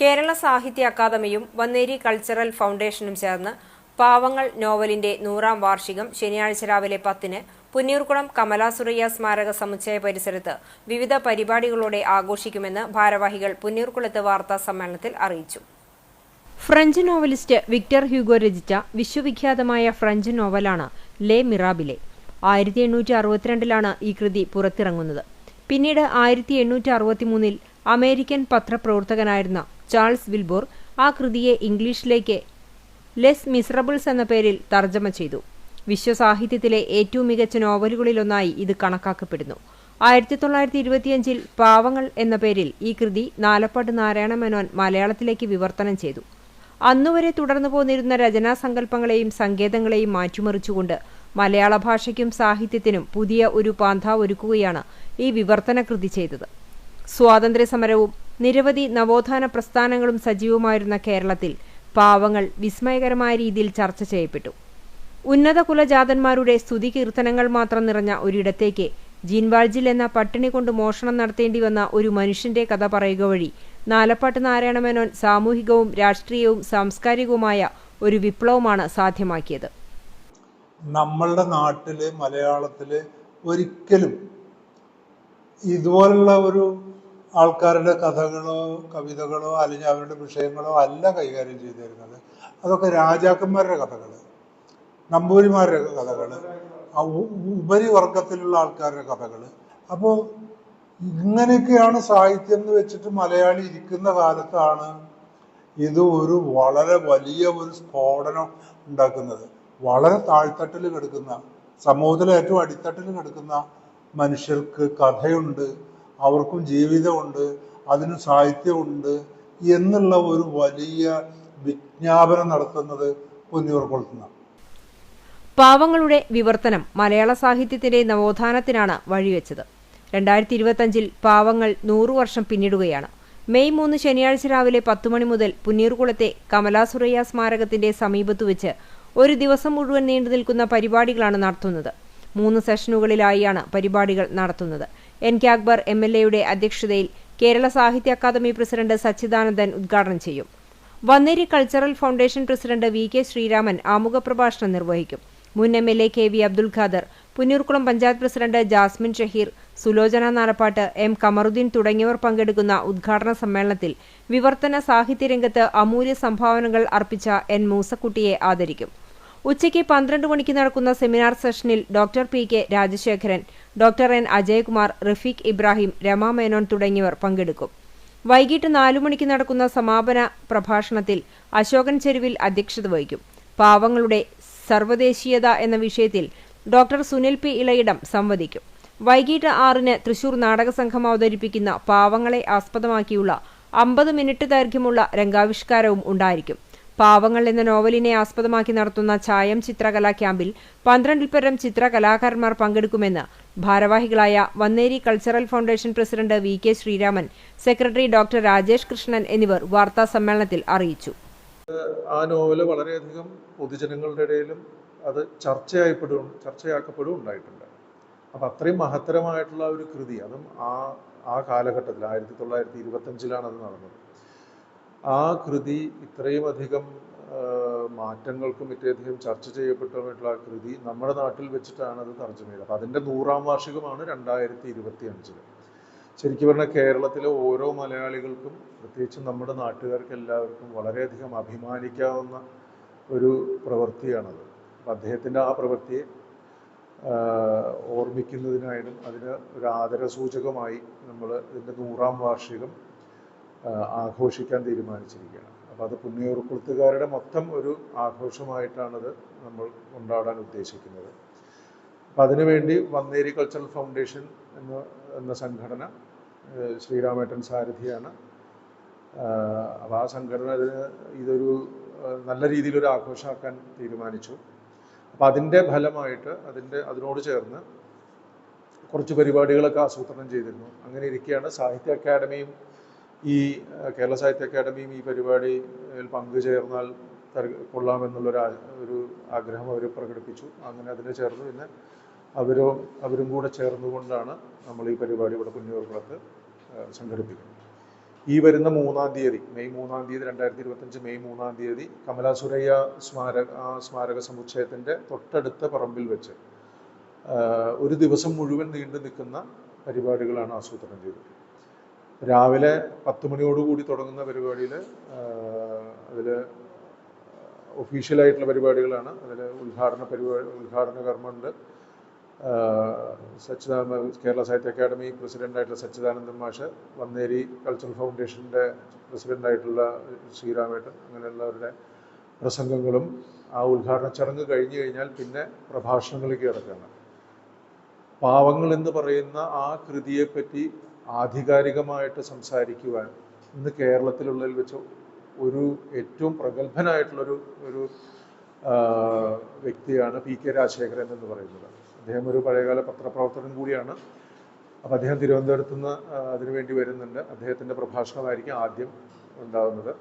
കേരള സാഹിത്യ അക്കാദമിയും വന്നേരി കൾച്ചറൽ ഫൗണ്ടേഷനും ചേർന്ന് പാവങ്ങൾ നോവലിന്റെ നൂറാം വാർഷികം ശനിയാഴ്ച രാവിലെ പത്തിന് പുന്നീർകുളം കമലാസുറയ്യ സ്മാരക സമുച്ചയ പരിസരത്ത് വിവിധ പരിപാടികളോടെ ആഘോഷിക്കുമെന്ന് ഭാരവാഹികൾ പുന്നീർകുളത്ത് വാർത്താ സമ്മേളനത്തിൽ അറിയിച്ചു. ഫ്രഞ്ച് നോവലിസ്റ്റ് വിക്ടർ ഹ്യൂഗോ രചിച്ച വിശ്വവിഖ്യാതമായ ഫ്രഞ്ച് നോവലാണ് ലേ മിറാബിലെ. ആയിരത്തി എണ്ണൂറ്റി അറുപത്തിരണ്ടിലാണ് ഈ കൃതി പുറത്തിറങ്ങുന്നത്. പിന്നീട് ആയിരത്തി എണ്ണൂറ്റി അറുപത്തിമൂന്നിൽ അമേരിക്കൻ പത്രപ്രവർത്തകനായിരുന്ന ചാൾസ് വിൽബോർ ആ കൃതിയെ ഇംഗ്ലീഷിലേക്ക് ലെസ് മിസറബിൾസ് എന്ന പേരിൽ തർജമ ചെയ്തു. വിശ്വസാഹിത്യത്തിലെ ഏറ്റവും മികച്ച നോവലുകളിലൊന്നായി ഇത് കണക്കാക്കപ്പെടുന്നു. ആയിരത്തി തൊള്ളായിരത്തി ഇരുപത്തിയഞ്ചിൽ പാവങ്ങൾ എന്ന പേരിൽ ഈ കൃതി നാലപ്പാട്ട് നാരായണ മേനോൻ മലയാളത്തിലേക്ക് വിവർത്തനം ചെയ്തു. അന്നുവരെ തുടർന്നു പോന്നിരുന്ന രചനാസങ്കല്പങ്ങളെയും സങ്കേതങ്ങളെയും മാറ്റിമറിച്ചുകൊണ്ട് മലയാള ഭാഷയ്ക്കും സാഹിത്യത്തിനും പുതിയ ഒരു പാന്ത ഒരുക്കുകയാണ് ഈ വിവർത്തന കൃതി ചെയ്തത്. സ്വാതന്ത്ര്യസമരവും നിരവധി നവോത്ഥാന പ്രസ്ഥാനങ്ങളും സജീവമായിരുന്ന കേരളത്തിൽ പാവങ്ങൾ വിസ്മയകരമായ രീതിയിൽ ചർച്ച ചെയ്യപ്പെട്ടു. ഉന്നത കുലജാതന്മാരുടെ സ്തുതി കീർത്തനങ്ങൾ മാത്രം നിറഞ്ഞ ഒരിടത്തേക്ക് ജീൻവാൾജിൽ എന്ന പട്ടിണി കൊണ്ട് മോഷണം നടത്തേണ്ടി വന്ന ഒരു മനുഷ്യന്റെ കഥ പറയുക വഴി നാലപ്പാട്ട് നാരായണമേനോൻ സാമൂഹികവും രാഷ്ട്രീയവും സാംസ്കാരികവുമായ ഒരു വിപ്ലവമാണ് സാധ്യമാക്കിയത്. നമ്മളുടെ നാട്ടിൽ മലയാളത്തിൽ ഒരിക്കലും ഇതുപോലുള്ള ഒരു ആൾക്കാരുടെ കഥകളോ കവിതകളോ അല്ലെങ്കിൽ അവരുടെ വിഷയങ്ങളോ അല്ല കൈകാര്യം ചെയ്തിരുന്നത് അതൊക്കെ രാജാക്കന്മാരുടെ കഥകൾ നമ്പൂരിമാരുടെ കഥകൾ ഉപരിവർഗത്തിലുള്ള ആൾക്കാരുടെ കഥകൾ അപ്പോൾ ഇങ്ങനെയൊക്കെയാണ് സാഹിത്യം എന്ന് വെച്ചിട്ട് മലയാളി ഇരിക്കുന്ന കാലത്താണ് ഇത് ഒരു വളരെ വലിയ ഒരു സ്ഫോടനം ഉണ്ടാക്കുന്നത്. വളരെ താഴ്ത്തട്ടിൽ കിടക്കുന്ന സമൂഹത്തിലെ ഏറ്റവും അടിത്തട്ടിൽ കിടക്കുന്ന മനുഷ്യർക്ക് കഥയുണ്ട്. അവർക്കും ജീവിതമുണ്ട് അതിന് സാഹിത്യമുണ്ട് എന്നുള്ള ഒരു വലിയ വിജ്ഞാപനം നടത്തുന്നത് പൊന്നിയൂർക്കുളത്തുനിന്നാണ് പാവങ്ങളുടെ വിവർത്തനം മലയാള സാഹിത്യത്തിന്റെ നവോത്ഥാനത്തിനാണ് വഴിവെച്ചത്. രണ്ടായിരത്തി ഇരുപത്തഞ്ചിൽ പാവങ്ങൾ നൂറു വർഷം പിന്നിടുകയാണ്. മെയ് മൂന്ന് ശനിയാഴ്ച രാവിലെ പത്തു മണി മുതൽ പുന്നീർകുളത്തെ കമലാസുറയ്യ സ്മാരകത്തിന്റെ സമീപത്ത് വെച്ച് ഒരു ദിവസം മുഴുവൻ നീണ്ടു നിൽക്കുന്ന പരിപാടികളാണ് നടത്തുന്നത്. മൂന്ന് സെഷനുകളിലായാണ് പരിപാടികൾ നടത്തുന്നത്. N K Akbar M L എയുടെ അധ്യക്ഷതയിൽ കേരള സാഹിത്യ അക്കാദമി പ്രസിഡന്റ് സച്ചിദാനന്ദൻ ഉദ്ഘാടനം ചെയ്യും. Vanneri cultural foundation president V K Sreeraman ആമുഖ പ്രഭാഷണം നിർവഹിക്കും. മുൻ M L A K V Abdul Khader Punnurkulam panchayat president Jasmin Shaheer Sulochana Nalappat M Kamaruddin തുടങ്ങിയവർ പങ്കെടുക്കുന്ന ഉദ്ഘാടന സമ്മേളനത്തിൽ വിവർത്തന സാഹിത്യരംഗത്ത് അമൂല്യ സംഭാവനകൾ അർപ്പിച്ച എൻ മൂസക്കുട്ടിയെ ആദരിക്കും. ഉച്ചയ്ക്ക് പന്ത്രണ്ട് മണിക്ക് നടക്കുന്ന സെമിനാർ സെഷനിൽ doctor P K Rajasekharan doctor N. Ajaykumar Rafeeq Ibrahim Rama Menon തുടങ്ങിയവർ പങ്കെടുക്കും. വൈകിട്ട് നാലു മണിക്ക് നടക്കുന്ന സമാപന പ്രഭാഷണത്തിൽ അശോകൻ ചെരുവിൽ അധ്യക്ഷത വഹിക്കും. പാവങ്ങളുടെ സർവദേശീയത എന്ന വിഷയത്തിൽ ഡോക്ടർ സുനിൽ പി. ഇളയിടം സംവദിക്കും. വൈകിട്ട് ആറിന് തൃശൂർ നാടക സംഘം അവതരിപ്പിക്കുന്ന പാവങ്ങളെ ആസ്പദമാക്കിയുള്ള അമ്പത് മിനിറ്റ് ദൈർഘ്യമുള്ള രംഗാവിഷ്കാരവും ഉണ്ടായിരിക്കും. പാവങ്ങൾ എന്ന നോവലിനെ ആസ്പദമാക്കി നടത്തുന്ന ഛായം ചിത്രകലാ ക്യാമ്പിൽ പന്ത്രണ്ടിൽ പരം ചിത്രകലാകാരന്മാർ പങ്കെടുക്കുമെന്ന് ഭാരവാഹികളായ Vanneri cultural foundation president V K Sreeraman secretary doctor Rajesh Krishnan എന്നിവർ വാർത്താ സമ്മേളനത്തിൽ അറിയിച്ചു. ആ നോവൽ വളരെയധികം പൊതുജനങ്ങളുടെ ഇടയിലും അത് ചർച്ചയായിപ്പെടും ചർച്ചയാക്കപ്പെടും ഉണ്ടായിട്ടുണ്ട്. അപ്പം അത്രയും മഹത്തരമായിട്ടുള്ള ഒരു കൃതി അതും ആ ആ കാലഘട്ടത്തിൽ ആയിരത്തി തൊള്ളായിരത്തി ഇരുപത്തഞ്ചിലാണ് അത് നടന്നത്. ആ കൃതി ഇത്രയും അധികം മാറ്റങ്ങൾക്കും ഇത്രയധികം ചർച്ച ചെയ്യപ്പെട്ടുമായിട്ടുള്ള ആ കൃതി നമ്മുടെ നാട്ടിൽ വെച്ചിട്ടാണ് അത് തർജമ ചെയ്തത്. അപ്പം അതിന്റെ നൂറാം വാർഷികമാണ് രണ്ടായിരത്തി ഇരുപത്തി അഞ്ചിൽ ശരിക്കും പറഞ്ഞാൽ കേരളത്തിലെ ഓരോ മലയാളികൾക്കും പ്രത്യേകിച്ച് നമ്മുടെ നാട്ടുകാർക്ക് എല്ലാവർക്കും വളരെയധികം അഭിമാനിക്കാവുന്ന ഒരു പ്രവൃത്തിയാണത്. അപ്പം അദ്ദേഹത്തിന്റെ ആ പ്രവൃത്തിയെ ഓർമ്മിക്കുന്നതിനായാലും അതിന് ഒരു ആദരസൂചകമായി നമ്മൾ ഇതിന്റെ നൂറാം വാർഷികം ആഘോഷിക്കാൻ തീരുമാനിച്ചിരിക്കുകയാണ്. അപ്പോൾ അത് പുണ്യൂർക്കുളത്തുകാരുടെ മൊത്തം ഒരു ആഘോഷമായിട്ടാണത് നമ്മൾ കൊണ്ടാടാൻ ഉദ്ദേശിക്കുന്നത്. അപ്പം അതിനുവേണ്ടി വന്നേരി കൾച്ചറൽ ഫൗണ്ടേഷൻ എന്ന എന്ന സംഘടന ശ്രീരാമേട്ടൻ സാരഥിയാണ്. അപ്പോൾ ആ സംഘടന അതിന് ഇതൊരു നല്ല രീതിയിലൊരു ആഘോഷമാക്കാൻ തീരുമാനിച്ചു. അപ്പോൾ അതിന്റെ ഫലമായിട്ട് അതിന്റെ അതിനോട് ചേർന്ന് കുറച്ച് പരിപാടികളൊക്കെ ആസൂത്രണം ചെയ്തിരുന്നു. അങ്ങനെ ഇരിക്കുകയാണ് സാഹിത്യ അക്കാദമിയും ഈ കേരള സാഹിത്യ അക്കാദമിയും ഈ പരിപാടിയിൽ പങ്കുചേർന്നാൽ കൊള്ളാമെന്നുള്ളൊരു ഒരു ആഗ്രഹം അവർ പ്രകടിപ്പിച്ചു. അങ്ങനെ അതിനെ ചേർന്ന്. പിന്നെ അവരോ അവരും കൂടെ ചേർന്നുകൊണ്ടാണ് നമ്മൾ ഈ പരിപാടി ഇവിടെ പുന്നൂർക്കുളത്ത് സംഘടിപ്പിക്കുന്നത്. ഈ വരുന്ന മൂന്നാം തീയതി മെയ് മൂന്നാം തീയതി രണ്ടായിരത്തി ഇരുപത്തഞ്ച് മെയ് മൂന്നാം തീയതി കമലാ സുരയ്യ സ്മാരക സ്മാരക സമുച്ചയത്തിന്റെ തൊട്ടടുത്ത പറമ്പിൽ വെച്ച് ഒരു ദിവസം മുഴുവൻ നീണ്ടു നിൽക്കുന്ന പരിപാടികളാണ് ആസൂത്രണം ചെയ്തത് രാവിലെ പത്ത് മണിയോടുകൂടി തുടങ്ങുന്ന പരിപാടിയിൽ അതിൽ ഒഫീഷ്യലായിട്ടുള്ള പരിപാടികളാണ്. അതിൽ ഉദ്ഘാടന പരിപാടി ഉദ്ഘാടന കർമ്മമുണ്ട്. സച്ചിദാനന്ദ കേരള സാഹിത്യ അക്കാദമി പ്രസിഡന്റായിട്ടുള്ള സച്ചിദാനന്ദൻ മാഷ് വന്നേരി കൾച്ചറൽ ഫൗണ്ടേഷന്റെ പ്രസിഡന്റായിട്ടുള്ള ശ്രീരാമേട്ടൻ അങ്ങനെയുള്ളവരുടെ പ്രസംഗങ്ങളും ആ ഉദ്ഘാടന ചടങ്ങ് കഴിഞ്ഞു കഴിഞ്ഞാൽ പിന്നെ പ്രഭാഷണങ്ങളിലേക്ക് കിടക്കുകയാണ്. പാവങ്ങൾ എന്ന് പറയുന്ന ആ കൃതിയെപ്പറ്റി ആധികാരികമായിട്ട് സംസാരിക്കുവാൻ ഇന്ന് കേരളത്തിലുള്ളതിൽ വെച്ച് ഒരു ഏറ്റവും പ്രഗത്ഭനായിട്ടുള്ളൊരു ഒരു വ്യക്തിയാണ് പി കെ രാജശേഖരൻ എന്ന് പറയുന്നത്. അദ്ദേഹം ഒരു പഴയകാല പത്രപ്രവർത്തകൻ കൂടിയാണ്. അപ്പോൾ അദ്ദേഹം തിരുവനന്തപുരത്ത് നിന്ന് അതിനുവേണ്ടി വരുന്നുണ്ട്. അദ്ദേഹത്തിന്റെ പ്രഭാഷണമായിരിക്കും ആദ്യം ഉണ്ടാകുന്നത്